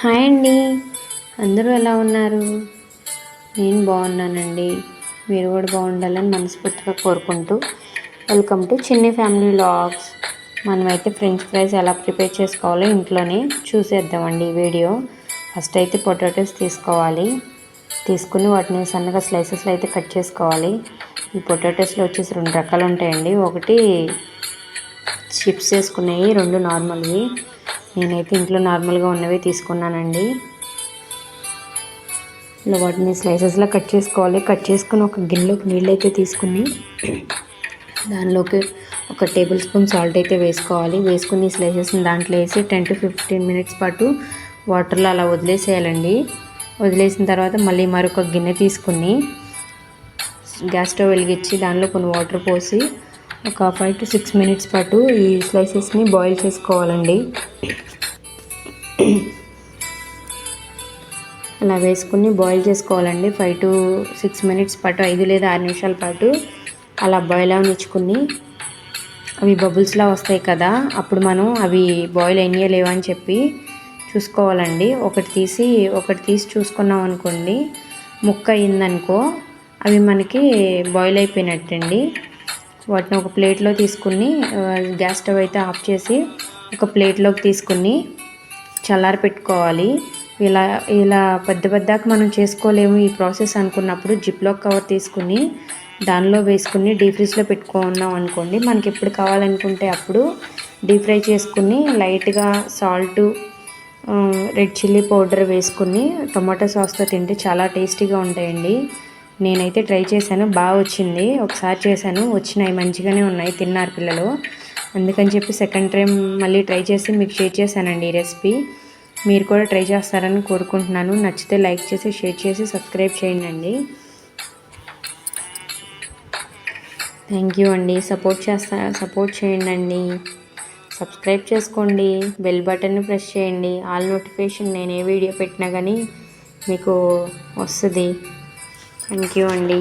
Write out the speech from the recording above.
Hi అండి. అందరూ ఎలా ఉన్నారు? నేను బాగున్నానండి. మీరు కూడా బాగుండాలని మనస్ఫూర్తిగా కోరుకుంటూ welcome to Chinni family vlogs మనమైతే ఫ్రెంచ్ ఫ్రైస్ ఎలా ప్రిపేర్ చేసుకోవాలో ఇంట్లోనే చూసేద్దామండి ఈ వీడియో. ఫస్ట్ అయితే పొటాటోస్ తీసుకోవాలి. తీసుకుని వాటిని సన్నగా స్లైసెస్లో అయితే కట్ చేసుకోవాలి. ఈ పొటాటోస్లో వచ్చేసి రెండు రకాలు ఉంటాయండి. ఒకటి చిప్స్ వేసుకునేవి రెండు నార్మల్వి. నేనైతే ఇంట్లో నార్మల్గా ఉన్నవి తీసుకున్నానండి. ఇలా వాటిని స్లైసెస్లో కట్ చేసుకోవాలి. కట్ చేసుకుని ఒక గిన్నెలోకి నీళ్ళు అయితే తీసుకుని దానిలోకి ఒక టేబుల్ స్పూన్ సాల్ట్ అయితే వేసుకోవాలి. వేసుకుని స్లైసెస్ని దాంట్లో వేసి టెన్ టు ఫిఫ్టీన్ మినిట్స్ పాటు వాటర్లో అలా వదిలేసేయాలండి. వదిలేసిన తర్వాత మళ్ళీ మరొక గిన్నె తీసుకుని గ్యాస్ స్టవ్ వెలిగించి దానిలో కొన్ని వాటర్ పోసి ఒక ఫైవ్ టు సిక్స్ మినిట్స్ పాటు ఈ స్లైసెస్ని బాయిల్ చేసుకోవాలండి. అలా వేసుకుని బాయిల్ చేసుకోవాలండి. ఫైవ్ టు సిక్స్ మినిట్స్ పాటు ఐదు లేదా ఆరు నిమిషాల పాటు అలా బాయిల్ అవనిచ్చుకుని అవి బబుల్స్లా వస్తాయి కదా అప్పుడు మనం అవి బాయిల్ అయినాయా లేవా అని చెప్పి చూసుకోవాలండి. ఒకటి తీసి ఒకటి తీసి చూసుకున్నాం అనుకోండి ముక్క అయిందనుకో అవి మనకి బాయిల్ అయిపోయినట్టండి. వాటిని ఒక ప్లేట్లో తీసుకుని గ్యాస్ స్టవ్ అయితే ఆఫ్ చేసి ఒక ప్లేట్లోకి తీసుకుని చల్లారి పెట్టుకోవాలి. ఇలా ఇలా పెద్ద పెద్దగా మనం చేసుకోలేము ఈ ప్రాసెస్ అనుకున్నప్పుడు జిప్లో కవర్ తీసుకుని దానిలో వేసుకుని డీప్ ఫ్రిడ్జ్లో పెట్టుకున్నాం అనుకోండి మనకి ఎప్పుడు కావాలనుకుంటే అప్పుడు డీప్ ఫ్రై చేసుకుని లైట్గా సాల్ట్ రెడ్ చిల్లీ పౌడర్ వేసుకుని టొమాటో సాస్తో తింటే చాలా టేస్టీగా ఉంటాయండి. నేనైతే ట్రై చేశాను. బాగా వచ్చింది. ఒకసారి చేశాను. వచ్చినాయి. మంచిగానే ఉన్నాయి. తిన్నారు పిల్లలు. అందుకని చెప్పి సెకండ్ టైం మళ్ళీ ట్రై చేసి మీకు షేర్ చేశానండి ఈ రెసిపీ. మీరు కూడా ట్రై చేస్తారని కోరుకుంటున్నాను. నచ్చితే లైక్ చేసి షేర్ చేసి సబ్స్క్రైబ్ చేయండి. థ్యాంక్ యూ అండి. సపోర్ట్ చేస్తా సపోర్ట్ చేయండి అండి సబ్స్క్రైబ్ చేసుకోండి. బెల్ బటన్ని ప్రెస్ చేయండి. ఆల్ నోటిఫికేషన్ నేను ఏ వీడియో పెట్టినా కానీ మీకు వస్తుంది. థ్యాంక్ యూ అండి